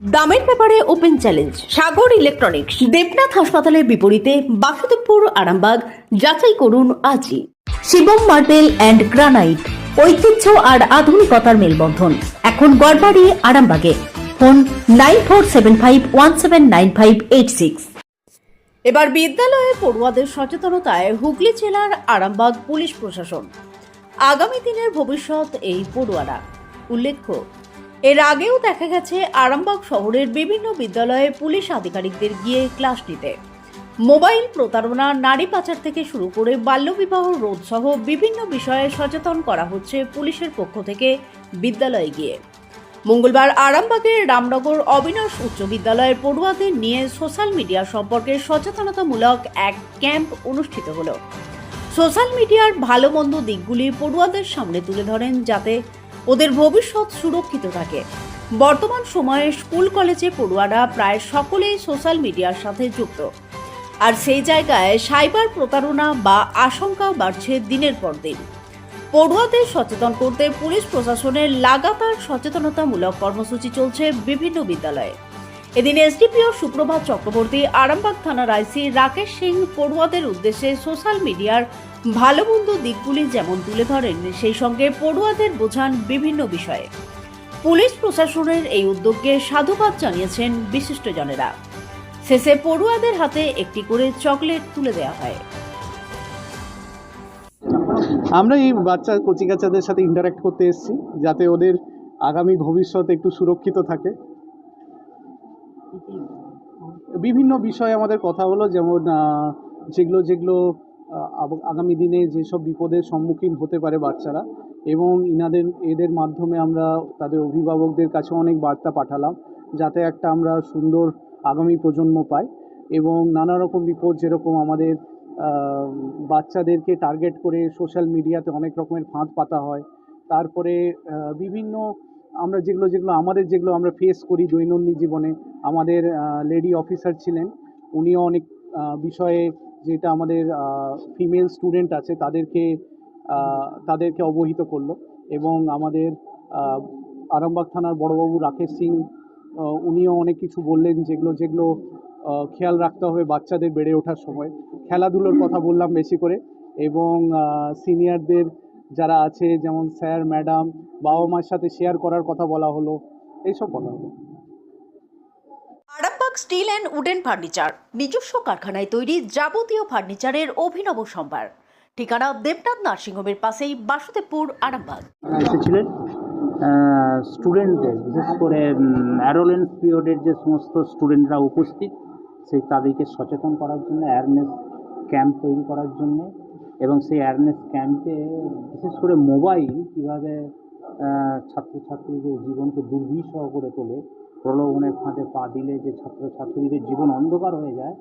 দামের ব্যাপারে open challenge Sagar electronics Debnath হাসপাতালের বিপরীতে বাসুদেবপুর, আরামবাগ, যাচাই করুন আজই। শিবম মার্বেল অ্যান্ড গ্রানাইট ঐতিহ্য আর আধুনিকতার মেলবন্ধন। এখন গড়বাড়ি, আরামবাগে। Phone nine four seven five one seven nine five eight six. এবার বিদ্যালয়ে পড়ুয়াদের সচেতনতায় হুগলি জেলার আরামবাগ পুলিশ প্রশাসন। আগামী দিনের ভবিষ্যৎ এই পড়ুয়ারা। উল্লেখ্য এর আগেও দেখা গেছে আরামবাগ শহরের বিভিন্ন বিদ্যালয়ে পুলিশ আধিকারিকদের গিয়ে ক্লাস নিতে। মোবাইল প্রতারণা, নারী পাচার থেকে শুরু করে বাল্যবিবাহ রোধ সহ বিভিন্ন বিষয়ে সচেতন করা হচ্ছে পুলিশের পক্ষ থেকে বিদ্যালয়ে গিয়ে। মঙ্গলবার আরামবাগের রামনগর অবিনাশ উচ্চ বিদ্যালয়ের পড়ুয়াদের নিয়ে সোশ্যাল মিডিয়া সম্পর্কে সচেতনতামূলক এক ক্যাম্প অনুষ্ঠিত হলো। সোশ্যাল মিডিয়ার ভালো মন্দ দিকগুলি পড়ুয়াদের সামনে তুলে ধরেন যাতে ওদের ভবিষ্যৎ সুরক্ষিত থাকে। বর্তমান সময়ে স্কুল, কলেজে পড়ুয়ারা প্রায় সকলেই সোশ্যাল মিডিয়ার সাথে যুক্ত। আর সেই জায়গায় সাইবার প্রতারণা বা আশঙ্কা বাড়ছে দিনের পর দিন। পড়ুয়াদের সচেতন করতে পুলিশ প্রশাসনের লাগাতার সচেতনতামূলক কর্মসূচি চলছে বিভিন্ন বিদ্যালয়ে। এদিন এসডিপিও সুপ্রভাত চক্রবর্তী আরামবাগ থানার আইসি রাকেশ সিং পড়ুয়াদের উদ্দেশ্যে সোশ্যাল মিডিয়ার ভালো মন্দ দিকগুলি যেমন তুলে ধরেন, সেই সঙ্গে পড়ুয়াদের বোঝান বিভিন্ন বিষয়ে। পুলিশ প্রশাসনের এই উদ্যোগকে সাধুবাদ জানিয়েছেন বিশিষ্টজনেরা শেষে পড়ুয়াদের হাতে একটি করে চকলেট তুলে দেওয়া হয়। আমরা এই বাচ্চা কচিকাচাদের সাথে ইন্টারাক্ট করতে এসেছি, যাতে ওদের আগামী ভবিষ্যৎ একটু সুরক্ষিত থাকে। বিভিন্ন বিষয়ে আমাদের কথা হলো, যেমন যেগুলো যেগুলো আগামী দিনে যেসব বিপদের সম্মুখীন হতে পারে বাচ্চারা এবং ইনাদের, এদের মাধ্যমে আমরা তাদের অভিভাবকদের কাছে অনেক বার্তা পাঠালাম, যাতে একটা আমরা সুন্দর আগামী প্রজন্ম পাই এবং নানা রকম বিপদ যেরকম আমাদের বাচ্চাদেরকে টার্গেট করে সোশ্যাল মিডিয়াতে অনেক রকমের ফাঁদ পাতা হয়। তারপরে বিভিন্ন আমরা যেগুলো যেগুলো, আমাদের যেগুলো আমরা ফেস করি দৈনন্দিন জীবনে, আমাদের লেডি অফিসার ছিলেন। উনিও অনেক বিষয়ে যেটা আমাদের ফিমেল স্টুডেন্ট আছে, তাদেরকে তাদেরকে অবহিত করল এবং আমাদের আরামবাগ থানার বড়বাবু রাকেশ সিং উনিও অনেক কিছু বললেন যেগুলো যেগুলো খেয়াল রাখতে হবে বাচ্চাদের বেড়ে ওঠার সময়। খেলাধুলোর কথা বললাম বেশি করে এবং সিনিয়রদের যারা আছে যেমন স্যার ম্যাডাম বাবা মার সাথে শেয়ার করার কথা বলা হলো এইসব বলা হলো। Arambagh steel and wooden furniture নিজস্ব কারখানায় তৈরি যাবতীয় ফার্নিচারের অভিনব সম্ভার। ঠিকানা দেবনাথ নার্সিংহোমের পাশেই বাসুদেবপুর আরামবাগ। এসেছিলেন স্টুডেন্টদের বিশেষ করে অ্যারোলেন্স পিরিয়ডের যে সমস্ত স্টুডেন্টরা উপস্থিত সেই তাদেরকে সচেতন করার জন্য অ্যাওয়ারনেস ক্যাম্প তৈরি করার জন্য এবং সেই অ্যাওয়ারনেস ক্যাম্পে বিশেষ করে মোবাইল কীভাবে ছাত্রছাত্রীদের জীবনকে দুর্বিষহ করে তোলে প্রলোভনের ফাঁদে পা দিলে যে ছাত্রছাত্রীদের জীবন অন্ধকার হয়ে যায়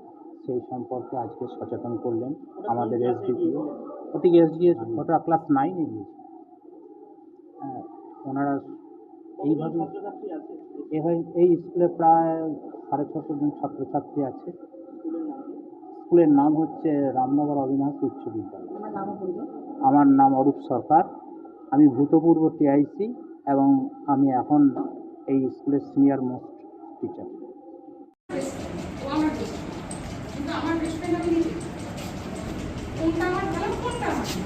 সেই সম্পর্কে আজকে সচেতন করলেন আমাদের এসডিপিও ওটিকে এসডিএস ওটা ক্লাস নাইনে গিয়েছে। হ্যাঁ, ওনারা এইভাবে এই স্কুলে প্রায় সাড়ে ছশো জন ছাত্রছাত্রী আছে। স্কুলের নাম হচ্ছে রামনগর অবিনাশ উচ্চ বিদ্যালয়। আমার নাম অরূপ সরকার। আমি ভূতপূর্ব টিআইসি এবং আমি এখন এই স্কুলের সিনিয়র মোস্ট টিচার। কোনটা আমার ভালো কোনটা আমার ভালো।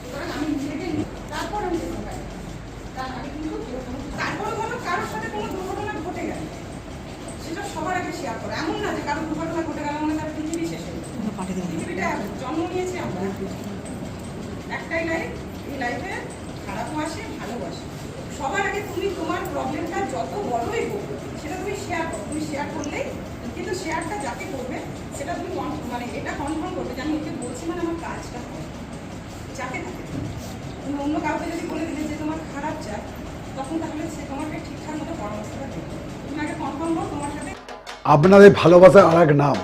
সুতরাং আমি নিজেকে নি- তারপর আমি দেখতে পাই তার আগে কিন্তু এরকম- তারপরে কোনো কারোর সাথে কোনো দুর্ঘটনা ঘটে গেল সেটা সবার আগে শেয়ার করে এমন না যে কারোর দুর্ঘটনা ঘটে গেল মানে তার পৃথিবী শেষ হয়ে গেল। পৃথিবীটা জন্ম নিয়েছি আমরা একটাই লাইফ এই লাইফে খারাপও আসে ভালোও আসে। সবার আগে তুমি তোমার প্রবলেমটা যত বড়ই হোক সেটা তুমি শেয়ার করো। তুমি শেয়ার করলেই কিন্তু শেয়ারটা যাকে করবে সেটা তুমি মানে এটা কনফার্ম করবে যে আমি ওকে বলছি মানে আমার কাজটা হবে। যাকে থাকে। তুমি অন্য কাউকে যদি বলে দিলে যে তোমার খারাপ চায় তখন তাহলে সে তোমাকে ঠিকঠাক মতো পরামর্শটা দেবে। তুমি আগে কনফার্ম করো তোমার সাথে। আপনাদের ভালোবাসার আর এক নাম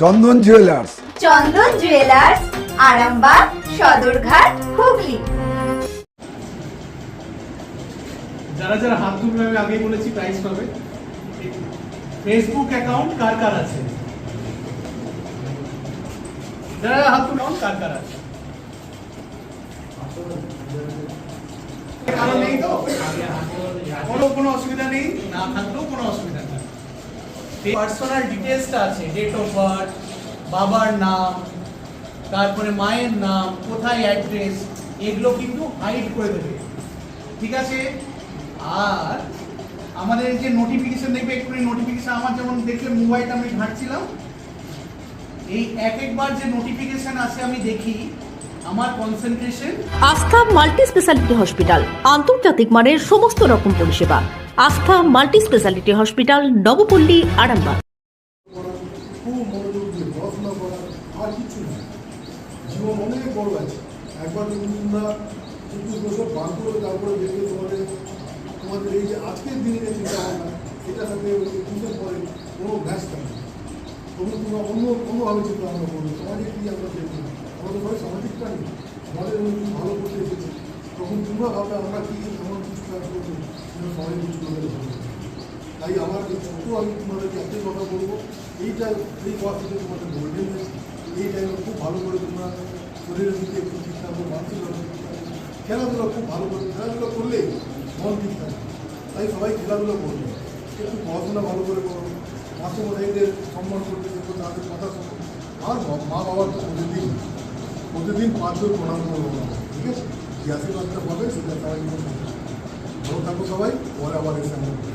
চন্দন জুয়েলার্স চন্দন জুয়েলার্স আরামবাগ, সদরঘাট, হুগলি। যারা যারা হাত তুলবে আমি আগেই বলেছি প্রাইস পাবে। ফেসবুক অ্যাকাউন্ট কার কার আছে? যারা হাত তুলবে কার কার আছে? কোনো কোনো অসুবিধা নেই, না থাকলেও কোনো অসুবিধা নেই। পার্সোনাল ডিটেলসটা আছে ডেট অফ বার্থ বাবার নাম তারপরে মায়ের নাম, কোথায় অ্যাড্রেস এগুলো কিন্তু হাইড করে দেবে। ঠিক আছে? আর আমাদের যে নোটিফিকেশন দেখবে একটু নোটিফিকেশন আমার যেমন দেখলে মোবাইলটা আমি ঘাঁটছিলাম। এই এক একবার যে নোটিফিকেশন আসে, আমি দেখি, আমার কনসেন্ট্রেশন আস্থা মাল্টি স্পেশালিটি হসপিটাল আন্তর্জাতিক মানের সমস্ত রকম পরিষেবা। Astha multi speciality hospital Nabapally, Arambagh খুব মনোযোগ দিয়ে পড়াশোনা করা আর কিছু না জীবন অনেক বড় আছে? একবার যদি তোমরা চব্বিশ বছর পার করে তারপরে দেখবে তোমাদের তোমাদের এই যে আজকের দিনে যে চিন্তা ভাবনা এটার সাথে একুশের পরে কোনো ম্যাচ থাকে না তবু তোমরা অন্য, অন্যভাবে চিন্তা ভাবনা করবে সমাজে কী আমরা দেখব? আমাদের সবাই সামাজিক প্রাণী। সমাজের মধ্যে ভালো করতে এসেছে? তখন তোমরা ভাববে আমরা কি এমন কিছু কাজ করব যেন সবাই কিছু হবে। তাই আমার এই আমি তোমাদেরকে একটাই কথা বলব। এইটা, এই থেকে তোমাদের গোল্ডেন এই টাইমে খুব ভালো করে তোমরা শরীরের দিকে একটু ঠিক থাকব মানসিক খেলাধুলা খুব ভালো করে খেলাধুলা করলে মন ঠিক থাকে। তাই সবাই খেলাধুলা করবে। একটু পড়াশোনা ভালো করে করো। মাস্টারমশাইদের সম্মান করতে শেখো তাদের কথা শোনো। আর মা- বাবার প্রতিদিন প্রতিদিন পাঁচজন প্রণাম করব ঠিক আছে? যে আশীর্বাদটা পাবে, সেটা তারা কিন্তু ভালো থাকো সবাই। পরে আবার এসে আমরা